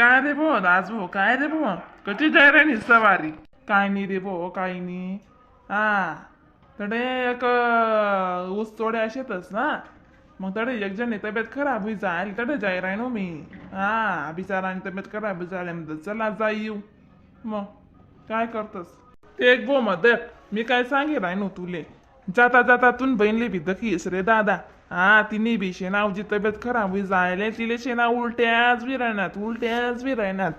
काय रे भो आज भाऊ काय रे भो? कशी जाय रे सवारी? काय नाही रे भो काय नाही हा तडे एक ऊस चोड्या असेतच ना? मग तडे एक जणी तब्येत खराब होई जायल तडे जाय राय नो मी. हा बिचारानी तब्येत खराब होई म्हणतो म्हणतात चला जाई येऊ मग काय करतस? ते एक बो मदत. मी काय सांगे राय नो तुले? जाता जाता तुन बहिणली भी दखीस रे दादा. हा तिने बी शेणावची तब्येत खराब होई जायले तिले शेणा उलट्याच बी राहणार उलट्याच बी राहणार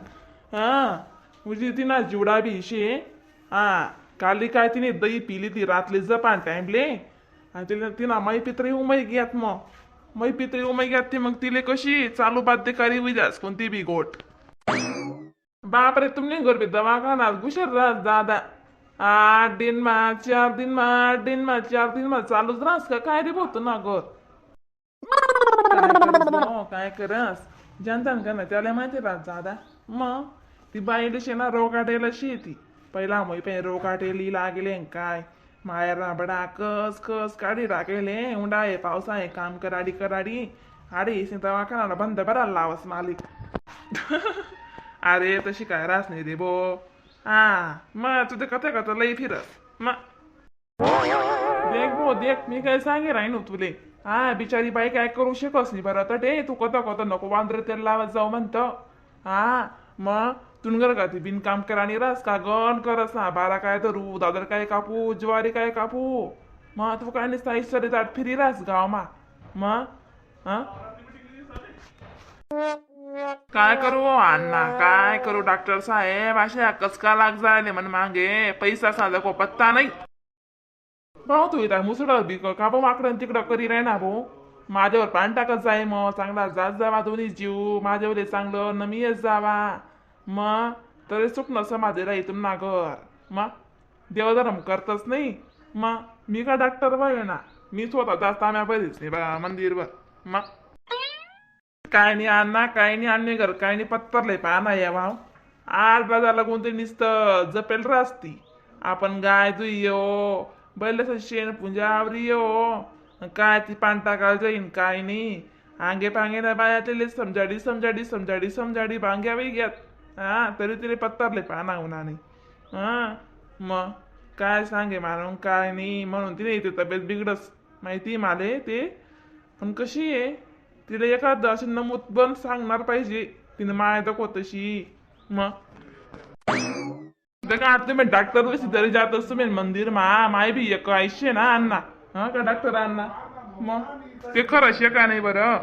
हा म्हणजे तिना जिवडा बी शे. हा काली काय तिने दही पिली ती रातली जपान टाइमले आणि तिला तिना मै पित्री उमय घ्यात मग. मै पित्री उमय घ्यात ती मग तिले कशी चालू बाध्यकारी उद्यास कोणती बी गोट. बापरे तुमने घर पे दवाखाना गुशर राहत दादा. आठ दिन मा चार दिन मा आठ दिन मा चार दिन मा चालूच राहस का? काय रे बोलतो ना घर हो, काय करस? जनतान का त्याला माहिती राहत दादा? मग ती बाईला शे ना रोगाटेलशी ती पहिला मै पे रोगाटेली लागले न काय? माया राबडा कस कस काढी टाकेले पावसा आहे काम कराडी कराडी. अरे इसे दवाखाना बंद बरा लावस मालिक. अरे तशी काय रास नाही रे बो. हा मग तुझे कथा कथा लई फिरस. मग देख बो देख मी काय सांगे राही तुले. हा बिचारी बाई काय करू शकस नाही बरं. तर ते तू कथा कथा नको वांद्र तेल लावत जाऊ म्हणतो. हा मग तुनगर का ती बिनकाम करानी रास का गण करस ना. बारा काय धरू दादर काय कापू ज्वारी काय कापू. मग तू काय नसता ईश्वरी दाट फिरी रास गाव मग काय करू हो अण्णा? काय करू? डॉक्टर साहेब अशा कसका लाग जायले म्हण मागे. पैसा साधा को पत्ता नाही. भाऊ तू इथं मुसळ बी का भाऊ माकडं तिकडं करी राही ना भाऊ? माझ्यावर पान टाकत जाय मग. चांगला जात जावा दोन्ही जीव. माझ्यावर चांगलं नमीच जावा. मग? तरी सुटणं समाधी इथून ना घर मग? देवधर्म करतच नाही. मग? मी का डॉक्टर बाय ना? मी स्वतः जास्त आम्ही बरीच नाही बा मंदिरवर. मग? काय नाही अण्णा काय नाही आणणे घर काय नाही पत्तरले पाना या भाव आज बाजारला कोणतरी निसतं जपेल रासती. आपण गाय दुयो बैल शेण पुंजावरी यो काय ती पांटा काल जाईन काय नाही. आंगे पांगे ना बाया समजाडी समजाडी समजाडी समजाडी बांग्या बाई घ्यात हा तरी तिने पत्तरले पाना होणार हा मग काय सांगे मारून काय नाही. म्हणून तिने इथे तब्येत बिघडस. माहिती माले ते? पण कशी आहे? तिला एखादं अशी नमूद पण सांगणार पाहिजे. तिने माय दाखव तशी मग का आता तुम्ही डॉक्टर वशी तरी जात असतो मी मंदिर मा माय बी एक ऐशे ना अण्णा हा का डॉक्टर अण्णा मग ते खरं शे का नाही बरं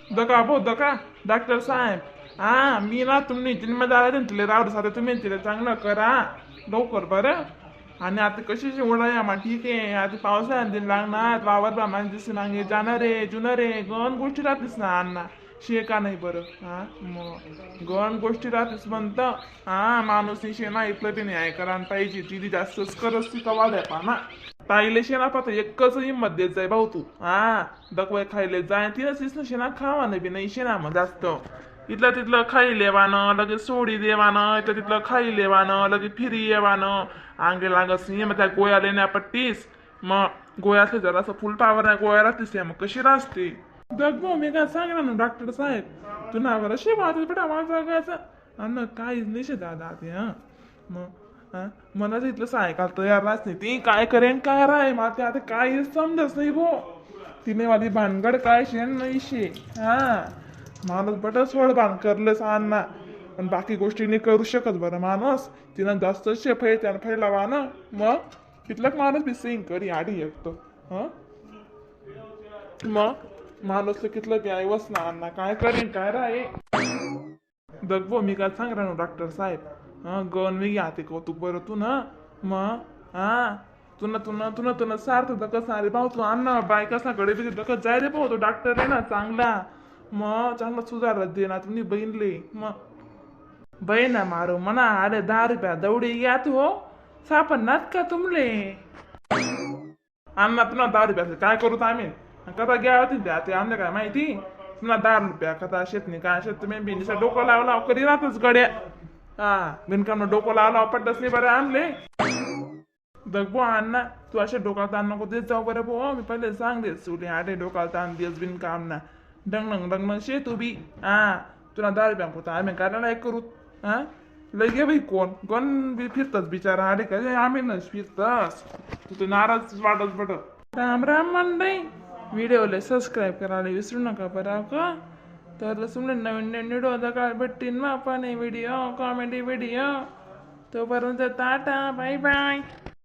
दका भाऊ दका डॉक्टर साहेब हा मी ना तुम्ही जन्मदार तुला रावड साधे तुम्ही तिला चांगलं करा लवकर बरं आणि आता कशी शिवडा या मग ठीक आहे आता पावसाळ्यात दिन लागणार वावर प्रमाणे दिसून जाणार रे जुनं रे गण गोष्टी राहत ना अण्णा शे का नाही बरं. हा? मग गण गोष्टी राहतेस म्हणतं. हा माणूस शेणा इथलं ते न्याय करायला पाहिजे. तिथे जास्तच करस ती कवा द्या ना ताईले शेणा पाहता एकच हिंमत देत जाय भाऊ तू. हा? दकवाय खायले जाय तिथंच ना शेणा खावा नाही बी नाही शेणा मग जास्त. इथलं तिथलं खाई लेवानं लगेच सोडी देवानं इथलं तिथलं खाई लेवानं लगेच फिरी येवानं आंगे लागत नाही मग त्या गोळ्या लेण्या पट्टीस. मग गोळ्यातले जरासं फुल पावर नाही गोळ्या राहतेस मग कशी राहते दगमो मी काय सांगणार ना डॉक्टर साहेब. तू नावर अशी वाटत बेटा माझा गायचा अन्न काहीच नाही दादा ते हा. मग मला इथलं सायकल तयार राहत नाही. ती काय करेन काय राय मला ते आता काहीच समजत नाही भो. तिने माझी भानगड काय शेण नाही शे हा. माणूस बट सोड भान करलंच अण्णा पण बाकी गोष्टी नाही करू शकत बरं माणूस. तिनं जास्त शेफय त्यानं फैलावा ना. मग तिथलं माणूस बी सिंग करी आडी ऐकतो हं. मग माणूस कितलं बी ऐवस ना अण्णा काय करीन काय राय? दगबो मी काय सांग ना डॉक्टर साहेब? हा गवन मी घ्या कौतुक बरं तू ना मग हा? तुला तुना तुला तुला सार्थ दकस अरे भाऊ तू अण्णा बायकासा कडे बी दकत जाय रे भाऊ तो डॉक्टर आहे ना चांगला. मग चांगला सुधारत दे ना तुम्ही बहीणले. मग बहीण ना मारो म्हणा अरे दहा रुपया दौडी घ्या तू हो. सापडणार का तुमले? अण्णा तुला दहा रुपयाचं काय करू आम्ही? कथा घ्या होती द्या ते आमल्या काय माहिती तुला दहा रुपया कथा शेतनी काय शेत तुम्ही बिनीचा डोकं लावला कधी राहतच गड्या हा बिनकाम डोकं लावला लाव पडतच नाही बरं आणले दग बो अण्णा तू अशा डोक्याला ताण नको देत जाऊ बरं बो मी पहिले सांग दे सुले आडे डोक्याला ताण देस बिनकाम ना डंग डंग शे तू बी हा तुला दारू बँक होता आम्ही काय नाही करू हा लय गे बाई कोण कोण बी फिरतस बिचारा अरे का "ए, आम्ही नस फिरतस तू तर नाराज वाटत बट राम राम मंडई व्हिडिओला सबस्क्राईब करायला विसरू नका बरं का तर समजा नवीन नवीन व्हिडिओ काय भेटतील मग पण व्हिडिओ कॉमेडी व्हिडिओ तोपर्यंत टाटा बाय बाय